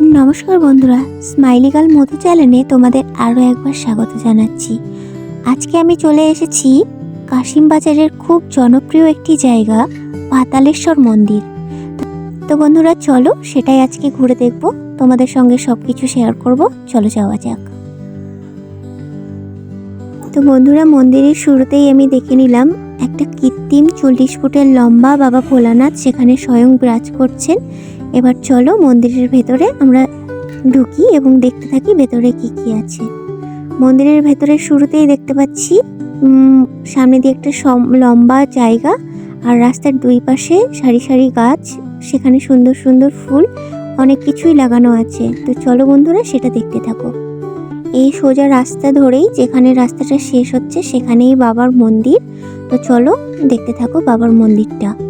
নমস্কার বন্ধুরা, smiley girl মধু চ্যানেলে তোমাদের আরও একবার স্বাগত জানাচ্ছি। আজকে আমি চলে এসেছি কাশিম বাজারের খুব জনপ্রিয় একটি জায়গা, পাতালেশ্বর মন্দির। তো বন্ধুরা, চলো সেটাই আজকে ঘুরে দেখব। তোমাদের সঙ্গে সব কিছু শেয়ার করব। চলো যাওয়া যাক। তো বন্ধুরা, মন্দিরের শুরুতেই আমি দেখে নিলাম একটা কৃত্রিম চল্লিশ ফুটের লম্বা বাবা ভোলানাথ সেখানে স্বয়ং বিরাজ করছেন। এবার চলো মন্দিরের ভেতরে আমরা ঢুকি এবং দেখতে থাকি ভেতরে কি কি আছে। মন্দিরের ভেতরে শুরুতেই দেখতে পাচ্ছি সামনে দিয়ে একটা লম্বা জায়গা আর রাস্তার দুই পাশে সারি সারি গাছ, সেখানে সুন্দর সুন্দর ফুল, অনেক কিছুই লাগানো আছে। তো চলো বন্ধুরা সেটা দেখতে থাকো। এই সোজা রাস্তা ধরেই যেখানে রাস্তাটা শেষ হচ্ছে সেখানেই বাবার মন্দির। তো চলো দেখতে থাকো বাবার মন্দিরটা।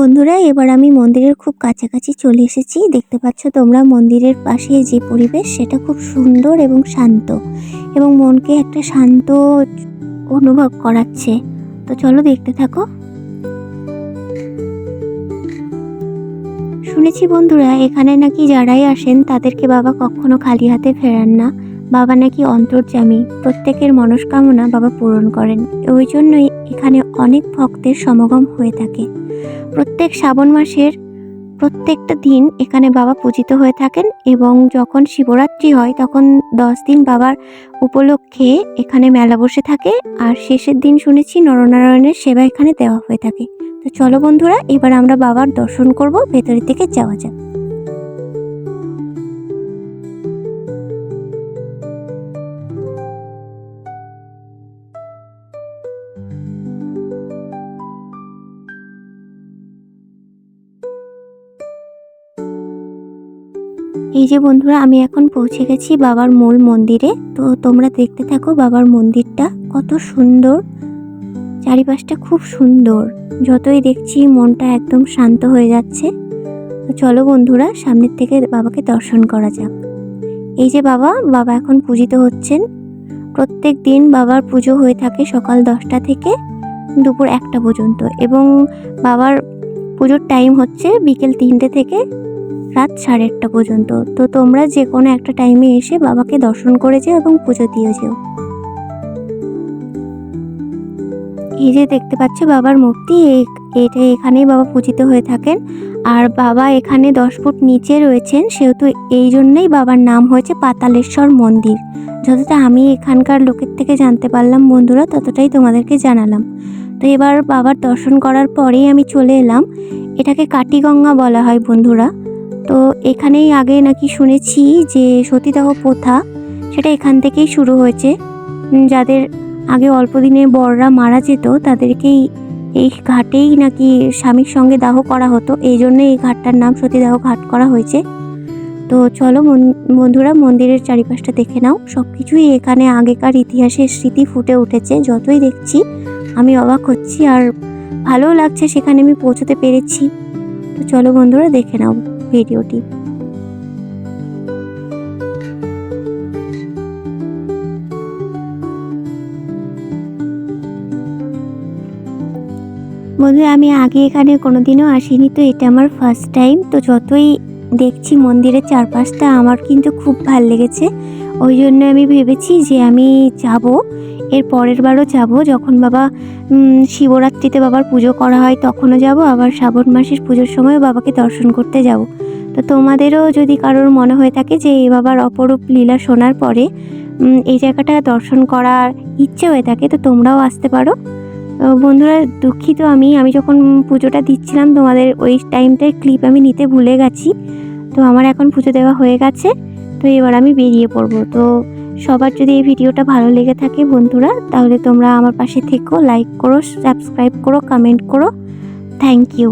বন্ধুরা, এবার আমি মন্দিরের খুব কাছাকাছি চলে এসেছি। দেখতে পাচ্ছ তোমরা মন্দিরের পাশে যে পরিবেশ, সেটা খুব সুন্দর এবং শান্ত এবং মনকে একটা শান্ত অনুভব করাচ্ছে। তো চলো দেখতে থাকো। শুনেছি বন্ধুরা, এখানে নাকি যারাই আসেন, তাদেরকে বাবা কখনো খালি হাতে ফেরান না। বাবা নাকি অন্তর্যামী। প্রত্যেকের মনস্কামনা বাবা পূরণ করেন। ওই জন্যই এখানে অনেক ভক্তের সমাগম হয়ে থাকে। প্রত্যেক শ্রাবণ মাসের প্রত্যেকটা দিন এখানে বাবা পূজিত হয়ে থাকেন এবং যখন শিবরাত্রি হয়, তখন দশ দিন বাবার উপলক্ষে এখানে মেলা বসে থাকে। আর শেষের দিন শুনেছি নরনারায়ণের সেবা এখানে দেওয়া হয়ে থাকে। তো চলো বন্ধুরা, এবার আমরা বাবার দর্শন করব। ভেতরের দিকে যাওয়া যাক। এই যে বন্ধুরা, আমি এখন পৌঁছে গেছি বাবার মূল মন্দিরে। তো তোমরা দেখতে থাকো বাবার মন্দিরটা, কত সুন্দর। চারিপাশটা খুব সুন্দর। যতই দেখছি মনটা একদম শান্ত হয়ে যাচ্ছে। তো চলো বন্ধুরা, সামনের থেকে বাবাকে দর্শন করা যাক। এই যে বাবা বাবা এখন পূজিত হচ্ছেন। প্রত্যেক দিন বাবার পুজো হয়ে থাকে সকাল দশটা থেকে দুপুর একটা পর্যন্ত। এবং বাবার পুজোর টাইম হচ্ছে বিকেল তিনটে থেকে রাত সাড়ে আটটা পর্যন্ত। তো তোমরা যে কোনো একটা টাইমে এসে বাবাকে দর্শন করে যেও এবং পুজো দিয়ে যেও। এই যে দেখতে পাচ্ছ বাবার মূর্তি এটা এখানেই বাবা পূজিত হয়ে থাকেন। আর বাবা এখানে দশ ফুট নিচে রয়েছেন, সেহেতু এই জন্যই বাবার নাম হয়েছে পাতালেশ্বর মন্দির। যতটা আমি এখানকার লোকের থেকে জানতে পারলাম বন্ধুরা, ততটাই তোমাদেরকে জানালাম। তো এবার বাবার দর্শন করার পরেই আমি চলে এলাম। এটাকে কাটিগঙ্গা বলা হয় বন্ধুরা। তো এখানেই আগে নাকি শুনেছি যে সতীদাহ প্রথা, সেটা এখান থেকেই শুরু হয়েছে। যাদের আগে অল্প দিনে বররা মারা যেত, তাদেরকেই এই ঘাটেই নাকি স্বামীর সঙ্গে দাহ করা হতো। এই জন্য এই ঘাটটার নাম সতীদাহ ঘাট করা হয়েছে। তো চলো বন্ধুরা, মন্দিরের চারিপাশটা দেখে নাও। সব কিছুই এখানে আগেকার ইতিহাসের স্মৃতি ফুটে উঠেছে। যতই দেখছি, আমি অবাক হচ্ছি আর ভালোও লাগছে সেখানে আমি পৌঁছতে পেরেছি। তো চলো বন্ধুরা, দেখে নাও। ভিডিওটি। বন্ধুরা, আমি আগে এখানে কোনোদিনও আসিনি, তো এটা আমার ফার্স্ট টাইম তো যতই দেখছি মন্দিরের চারপাশটা, আমার কিন্তু খুব ভালো লেগেছে। ওই জন্য আমি ভেবেছি যে আমি যাব। এর পরের বারও যাব। যখন বাবা শিবরাত্রিতে বাবার পুজো করা হয় তখনও যাব। আবার শ্রাবণ মাসের পুজোর সময় বাবাকে দর্শন করতে যাব। তো তোমাদেরও যদি কারোর মনে হয়ে থাকে যে এই বাবার অপরূপ লীলা শোনার পরে এই জায়গাটা দর্শন করার ইচ্ছে হয়ে থাকে, তো তোমরাও আসতে পারো। বন্ধুরা, দুঃখিত আমি আমি যখন পুজোটা দিচ্ছিলাম, তোমাদের ওই টাইমটায় ক্লিপ আমি নিতে ভুলে গেছি। তো আমার এখন পুজো দেওয়া হয়ে গেছে। তো এবার আমি বেরিয়ে পড়ব। তো সবার যদি এই ভিডিওটা ভালো লেগে থাকে বন্ধুরা, তাহলে তোমরা আমার পাশে থেকো লাইক করো সাবস্ক্রাইব করো কমেন্ট করো। Thank you